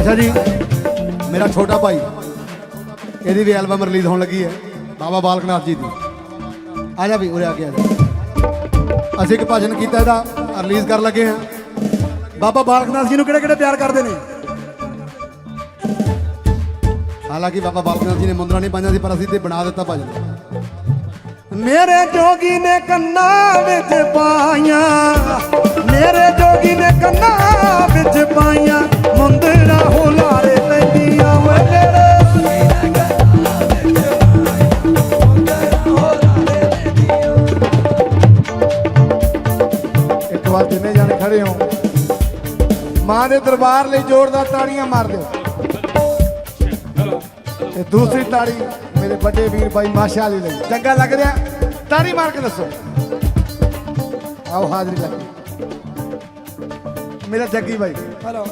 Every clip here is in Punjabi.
ਅੱਛਾ ਜੀ, ਮੇਰਾ ਛੋਟਾ ਭਾਈ, ਇਹਦੀ ਵੀ ਐਲਬਮ ਰਿਲੀਜ਼ ਹੋਣ ਲੱਗੀ ਹੈ, ਬਾਬਾ ਬਾਲਕਨਾਥ ਜੀ ਦੀ। ਆ ਜਾ ਵੀ, ਉਰੇ ਆ ਕੇ ਆ ਅਸੀਂ ਇੱਕ ਭਜਨ ਕੀਤਾ ਇਹਦਾ ਰਿਲੀਜ਼ ਕਰਨ ਲੱਗੇ ਹਾਂ। ਬਾਬਾ ਬਾਲਕਨਾਥ ਜੀ ਨੂੰ ਕਿਹੜੇ ਕਿਹੜੇ ਪਿਆਰ ਕਰਦੇ ਨੇ? ਹਾਲਾਂਕਿ ਬਾਬਾ ਬਾਲਕਨਾਥ ਜੀ ਨੇ ਮੁੰਦਰਾ ਨਹੀਂ ਪਾਈਆਂ ਸੀ, ਪਰ ਅਸੀਂ ਤੇ ਬਣਾ ਦਿੱਤਾ ਭਜਨ। ਮੇਰੇ ਜੋਗੀ ਨੇ ਕੰਨਾਂ ਵਿੱਚ ਪਾਈਆਂ। ਮੇਰੇ ਜੋਗੀ ਨੇ ਕੰਨਾਂ ਵਿੱਚ ਪਾਈਆਂ ਮੁੰਦਰਾ ਹੁਲਾਰੇ ਲੈਂਦੀਆਂ ਓਏ ਮੇਰੇ ਇੱਕ ਵਾਰ ਜਿੰਨੇ ਜਾਣੇ ਖੜੇ ਹੋ, ਮਾਂ ਦੇ ਦਰਬਾਰ ਲਈ ਜ਼ੋਰਦਾਰ ਤਾੜੀਆਂ ਮਾਰ ਦਿਓ। ਤੇ ਦੂਸਰੀ ਤਾੜੀ ਮੇਰੇ ਵੱਡੇ ਵੀਰ ਭਾਈ ਮਾਸ਼ਾ ਅਲੀ ਲਈ। ਚੰਗਾ ਲੱਗ ਰਿਹਾ। ਤਾੜੀ ਮਾਰ ਕੇ ਦੱਸੋ। ਆਓ ਹਾਜ਼ਰੀ ਲੱਗ। ਮੇਰਾ ਜੱਗੀ ਬਾਈ। ਹਲੋ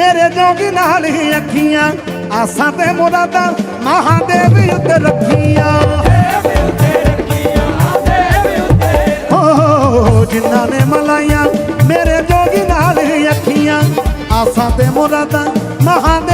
ਮੇਰੇ ਜੋਗੀ ਨਾਲ ਹੀ ਅੱਖੀਆਂ, ਆਸਾਂ ਤੇ ਮੁਰਾਦਾਂ ਮਹਾਦੇਵ ਉੱਤੇ ਰੱਖੀਆਂ। ਹੋ ਜਿਨ੍ਹਾਂ ਨੇ ਮਲਾਈਆਂ ਮੇਰੇ ਜੋਗੀ ਨਾਲ ਹੀ ਅੱਖੀਆਂ, ਆਸਾਂ ਤੇ ਮੁਰਾਦਾਂ ਮਹਾਦੇਵ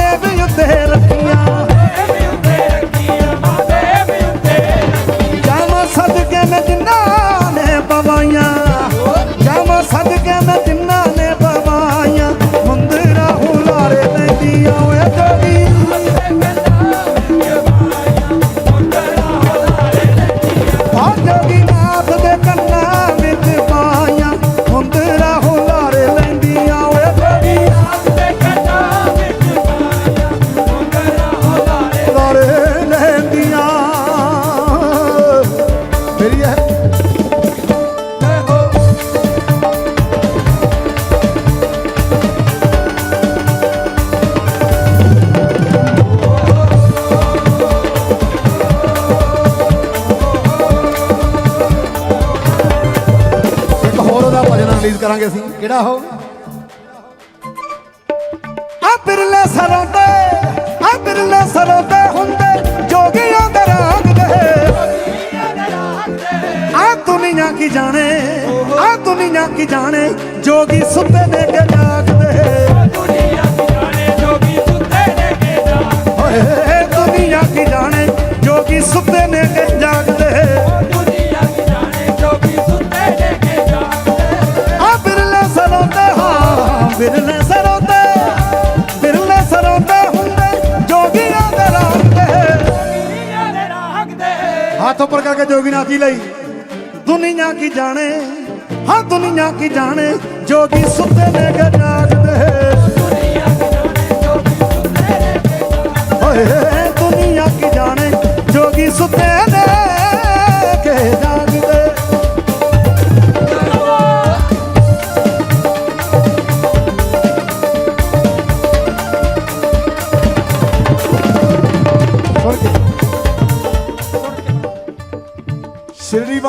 ਕਰਾਂਗੇ ਅਸੀਂ। ਕਿਹੜਾ ਉਹ? ਆ ਬਿਰਲੇ ਸਰੋਂ ਤੇ, ਆ ਬਿਰਲੇ ਸਰੋਂ ਤੇ ਹੁੰਦੇ ਜੋਗੀਆਂ ਦੇ ਰਾਗ ਦੇ। ਆ ਦੁਨੀਆ ਕੀ ਜਾਣੇ, ਆ ਦੁਨੀਆ ਕੀ ਜਾਣੇ ਜੋਗੀ ਸੁੱਤੇ ਨੇ ਕੇ ਜਾਗਦੇ ਓਏ ਦੁਨੀਆ ਕੀ ਜਾਣੇ ਜੋਗੀ ਸੁੱਤੇ ਨੇ ਕੇ ਜਾਗਦੇ ਹੱਥ ਉੱਪਰ ਕਰਕੇ ਜੋਗੀਨਾਥ ਜੀ ਲਈ? ਦੁਨੀਆ ਕੀ ਜਾਣੇ? ਹਾਂ, ਦੁਨੀਆ ਕੀ ਜਾਣੇ? ਜੋਗੀ ਸੁੱਤੇ ਨੇ ਕੇ ਜਾਗਦੇ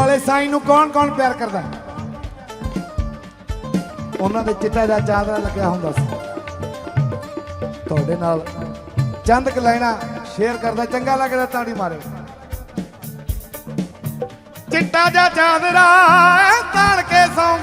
ਵਾਲੇ ਸਾਈਂ ਨੂੰ ਕੌਣ ਕੌਣ ਪਿਆਰ ਕਰਦਾ? ਉਹਨਾਂ ਦੇ ਚਿੱਟਾ ਜਿਹਾ ਚਾਦਰਾ ਲੱਗਿਆ ਹੁੰਦਾ ਸੀ। ਤੁਹਾਡੇ ਨਾਲ ਚੰਦ ਕ ਲੈਣਾ ਸ਼ੇਅਰ ਕਰਦਾ, ਚੰਗਾ ਲੱਗਦਾ ਤਾੜੀ ਮਾਰੇ ਚਿੱਟਾ ਜਾ ਚਾਦਰਾ ਤਾਣ ਕੇ ਸੌਂ